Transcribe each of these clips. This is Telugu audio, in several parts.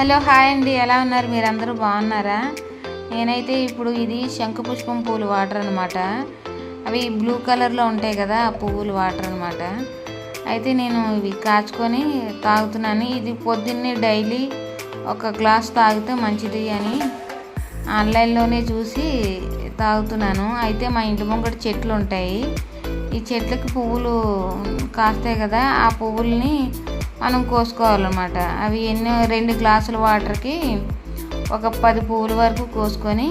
హలో హాయ్ అండి. ఎలా ఉన్నారు? మీరందరూ బాగున్నారా? నేనైతే ఇప్పుడు ఇది శంఖపుష్పం పూలు వాటర్ అనమాట అవి బ్లూ కలర్లో ఉంటాయి కదా ఆ పువ్వులు వాటర్ అనమాట అయితే నేను ఇవి కాచుకొని తాగుతున్నాను. ఇది పొద్దున్నే డైలీ ఒక గ్లాస్ తాగితే మంచిది అని ఆన్లైన్లోనే చూసి తాగుతున్నాను. అయితే మా ఇంటి ముంగట చెట్లు ఉంటాయి ఈ చెట్లకి పువ్వులు కాస్తాయి కదా ఆ పువ్వుల్ని మనం కోసుకోవాలన్నమాట. అవి ఎన్నో రెండు గ్లాసుల వాటర్కి ఒక పది పువ్వుల వరకు కోసుకొని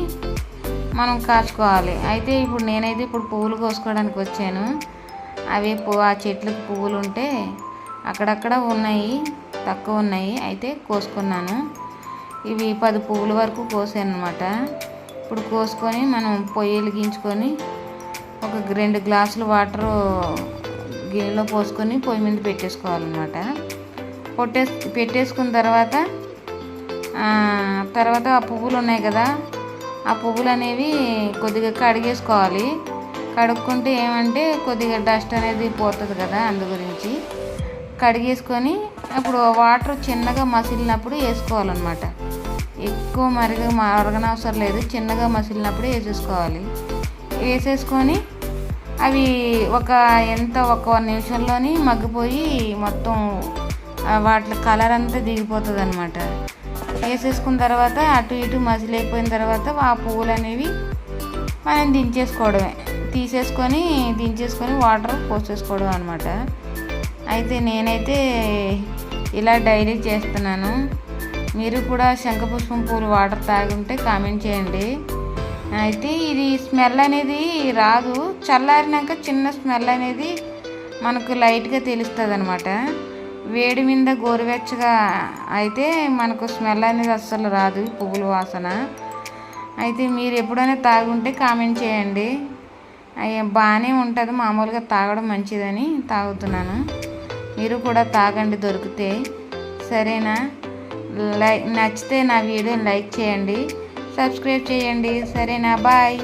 మనం కాచుకోవాలి. అయితే ఇప్పుడు నేనైతే ఇప్పుడు పువ్వులు కోసుకోవడానికి వచ్చాను. అవి ఆ చెట్లకు పువ్వులు ఉంటే అక్కడక్కడ ఉన్నాయి తక్కువ ఉన్నాయి. అయితే కోసుకున్నాను. ఇవి పది పువ్వుల వరకు కోసాను అనమాట ఇప్పుడు కోసుకొని మనం పొయ్యి వెలిగించుకొని ఒక రెండు గ్లాసులు వాటర్ గిన్నెలో పోసుకొని పొయ్యి మీద పెట్టేసుకోవాలన్నమాట. కొట్టే పెట్టేసుకున్న తర్వాత తర్వాత ఆ పువ్వులు ఉన్నాయి కదా ఆ పువ్వులు అనేవి కొద్దిగా కడిగేసుకోవాలి. కడుక్కుంటే ఏమంటే కొద్దిగా డస్ట్ అనేది పోతుంది కదా అందు గురించి. కడిగేసుకొని అప్పుడు వాటర్ చిన్నగా మసిలినప్పుడు వేసుకోవాలన్నమాట. ఎక్కువ మరిగ మరగనవసరం లేదు. చిన్నగా మసిలినప్పుడు వేసేసుకోవాలి. వేసేసుకొని అవి ఒక ఎంత ఒక నిమిషంలోని మగ్గిపోయి మొత్తం వాటి కలర్ అంతా దిగిపోతుంది అనమాట వేసేసుకున్న తర్వాత అటు ఇటు మసిలైపోయిన తర్వాత ఆ పువ్వులు అనేవి మనం దించేసుకోవడమే. తీసేసుకొని దించేసుకొని వాటర్ పోసేసుకోవడం అనమాట అయితే నేనైతే ఇలా డైలీ చేస్తున్నాను. మీరు కూడా శంఖపుష్పం పూలు వాటర్ తాగుంటే కామెంట్ చేయండి. అయితే ఇది స్మెల్ అనేది రాదు. చల్లారినాక చిన్న స్మెల్ అనేది మనకు లైట్గా తెలుస్తుంది అనమాట వేడి మీద గోరువెచ్చగా అయితే మనకు స్మెల్ అనేది అస్సలు రాదు పువ్వుల వాసన. అయితే మీరు ఎప్పుడైనా తాగుంటే కామెంట్ చేయండి. అయ్యా బాగానే ఉంటుంది. మామూలుగా తాగడం మంచిదని తాగుతున్నాను. మీరు కూడా తాగండి దొరికితే. సరేనా? లైక్ నచ్చితే నా వీడియోని లైక్ చేయండి. సబ్స్క్రైబ్ చేయండి. సరేనా? బాయ్.